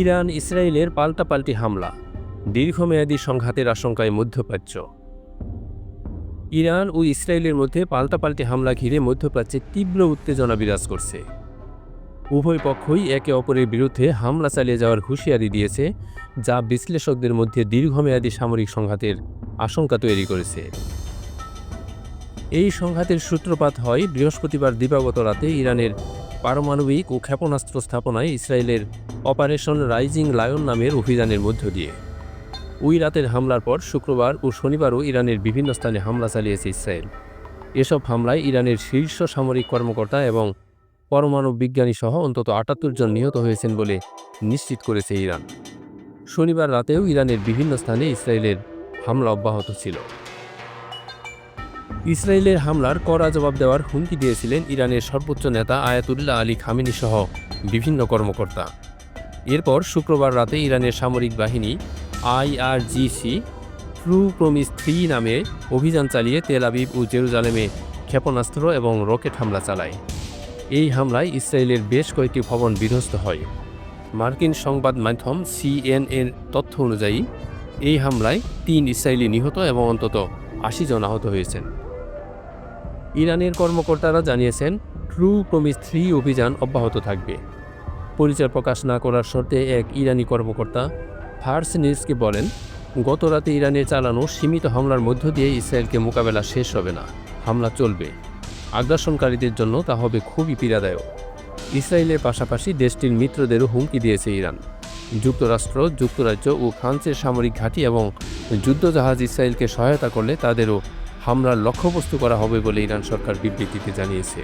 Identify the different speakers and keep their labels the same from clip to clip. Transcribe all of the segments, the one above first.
Speaker 1: Iran ইসরায়েলের পাল্টাপাল্টি হামলা, দীর্ঘমেয়াদী সংঘাতের আশঙ্কায় মধ্যপ্রাচ্য। ইরান ও ইসরায়েলের মধ্যে পাল্টাপাল্টি হামলা ঘিরে মধ্যপ্রাচ্যে তীব্র উত্তেজনা বিরাজ করছে। উভয় পক্ষই একে অপরের বিরুদ্ধে হামলা চালিয়ে যাওয়ার হুঁশিয়ারি দিয়েছে, যা বিশ্লেষকদের মধ্যে দীর্ঘমেয়াদী সামরিক সংঘাতের আশঙ্কা তৈরি করেছে। এই সংঘাতের সূত্রপাত হয় বৃহস্পতিবার দিবাগত রাতে ইরানের পারমাণবিক ও ক্ষেপণাস্ত্র স্থাপনায় ইসরায়েলের অপারেশন রাইজিং লায়ন নামের অভিযানের মধ্য দিয়ে। ওই রাতের হামলার পর শুক্রবার ও শনিবারও ইরানের বিভিন্ন স্থানে হামলা চালিয়েছে ইসরায়েল। এসব হামলায় ইরানের শীর্ষ সামরিক কর্মকর্তা এবং পরমাণু বিজ্ঞানী সহ অন্তত আটাত্তর জন নিহত হয়েছেন বলে নিশ্চিত করেছে ইরান। শনিবার রাতেও ইরানের বিভিন্ন স্থানে ইসরায়েলের হামলা অব্যাহত ছিল। ইসরায়েলের হামলার কড়া জবাব দেওয়ার হুমকি দিয়েছিলেন ইরানের সর্বোচ্চ নেতা আয়াতুল্লাহ আলী খামেনি সহ বিভিন্ন কর্মকর্তা। এরপর শুক্রবার রাতে ইরানের সামরিক বাহিনী আইআরজিসি ট্রু প্রমিস থ্রি নামে অভিযান চালিয়ে তেল আবিব ও জেরুজালেমে ক্ষেপণাস্ত্র এবং রকেট হামলা চালায়। এই হামলায় ইসরায়েলের বেশ কয়েকটি ভবন বিধ্বস্ত হয়। মার্কিন সংবাদ মাধ্যম সিএনএন তথ্য অনুযায়ী, এই হামলায় তিন ইসরায়েলি নিহত এবং অন্তত আশি জন আহত হয়েছেন। ইরানের কর্মকর্তারা জানিয়েছেন, ট্রু প্রমিস থ্রি অভিযান অব্যাহত থাকবে। পরিচয় প্রকাশ না করার শর্তে এক ইরানি কর্মকর্তা ফার্স নিউজকে বলেন গত রাতে ইরানের চালানো সীমিত হামলার মধ্য দিয়ে ইসরায়েলকে মোকাবেলা শেষ হবে না। হামলা চলবে। আগ্রাসনকারীদের জন্য তা হবে খুবই পীড়াদায়ক। ইসরায়েলের পাশাপাশি দেশটির মিত্রদেরও হুমকি দিয়েছে ইরান। যুক্তরাষ্ট্র, যুক্তরাজ্য ও ফ্রান্সের সামরিক ঘাঁটি এবং যুদ্ধজাহাজ ইসরায়েলকে সহায়তা করলে তাদেরও হামলার লক্ষ্যবস্তু করা হবে বলে ইরান সরকার বিবৃতিতে জানিয়েছে।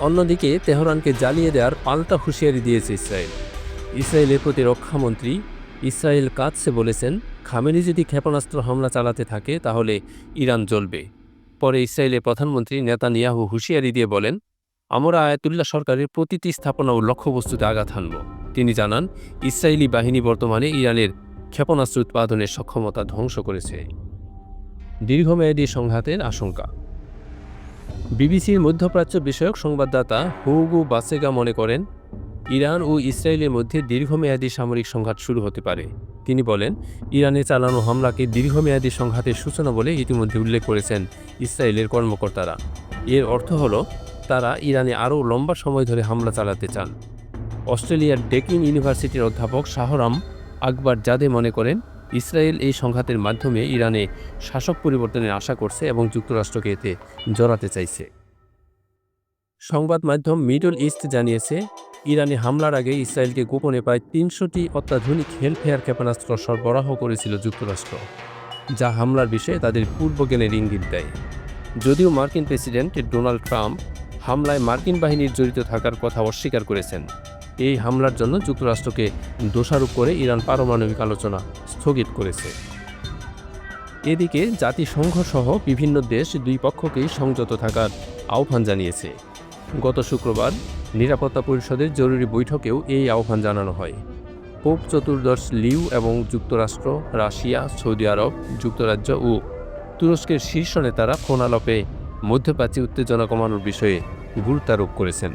Speaker 1: অন্যদিকে তেহরানকে জ্বালিয়ে দেওয়ার পাল্টা হুঁশিয়ারি দিয়েছে ইসরায়েল। ইসরায়েলের প্রতিরক্ষামন্ত্রী ইসরায়েল কাতসে বলেছেন, খামেনি যদি ক্ষেপণাস্ত্র হামলা চালাতে থাকে, তাহলে ইরান জ্বলবে। পরে ইসরায়েলের প্রধানমন্ত্রী নেতানিয়াহু হুঁশিয়ারি দিয়ে বলেন, আমরা আয়াতুল্লাহ সরকারের প্রতিটি স্থাপনা ও লক্ষ্যবস্তুতে আঘাত হানব। তিনি জানান, ইসরায়েলি বাহিনী বর্তমানে ইরানের ক্ষেপণাস্ত্র উৎপাদনের সক্ষমতা ধ্বংস করেছে। দীর্ঘমেয়াদী সংঘাতের আশঙ্কা। বিবিসির মধ্যপ্রাচ্য বিষয়ক সংবাদদাতা হুগু বাসেগা মনে করেন, ইরান ও ইসরায়েলের মধ্যে দীর্ঘমেয়াদী সামরিক সংঘাত শুরু হতে পারে। তিনি বলেন, ইরানে চালানো হামলাকে দীর্ঘমেয়াদী সংঘাতের সূচনা বলে ইতিমধ্যে উল্লেখ করেছেন ইসরায়েলের কর্মকর্তারা। এর অর্থ হল, তারা ইরানে আরও লম্বা সময় ধরে হামলা চালাতে চান। অস্ট্রেলিয়ার ডেকিং ইউনিভার্সিটির অধ্যাপক শাহরাম আকবর জাদে মনে করেন ইসরায়েল এই সংঘাতের মাধ্যমে ইরানে শাসক পরিবর্তনের আশা করছে এবং যুক্তরাষ্ট্রকে এতে জড়াতে চাইছে। সংবাদ মাধ্যম মিডল ইস্ট জানিয়েছে, ইরানে হামলার আগে ইসরায়েলকে গোপনে প্রায় তিনশোটি অত্যাধুনিক হেলফেয়ার ক্ষেপণাস্ত্র সরবরাহ করেছিল যুক্তরাষ্ট্র, যা হামলার বিষয়ে তাদের পূর্বজ্ঞানের ইঙ্গিত দেয়। যদিও মার্কিন প্রেসিডেন্ট ডোনাল্ড ট্রাম্প হামলায় মার্কিন বাহিনীর জড়িত থাকার কথা অস্বীকার করেছেন এই হামলার জন্য যুক্তরাষ্ট্রকে দোষারোপ করে ইরান পারমাণবিক আলোচনা স্থগিত করেছে। এদিকে জাতিসংঘ সহ বিভিন্ন দেশ দুই পক্ষকেই সংযত থাকার আহ্বান জানিয়েছে। গত শুক্রবার নিরাপত্তা পরিষদের জরুরি বৈঠকেও এই আহ্বান জানানো হয়। পোপ চতুর্দশ লিউ এবং যুক্তরাষ্ট্র, রাশিয়া, সৌদি আরব, যুক্তরাজ্য ও তুরস্কের শীর্ষ নেতারা ফোনালপে মধ্যপ্রাচ্যে উত্তেজনা কমানোর বিষয়ে গুরুত্বারোপ করেছেন।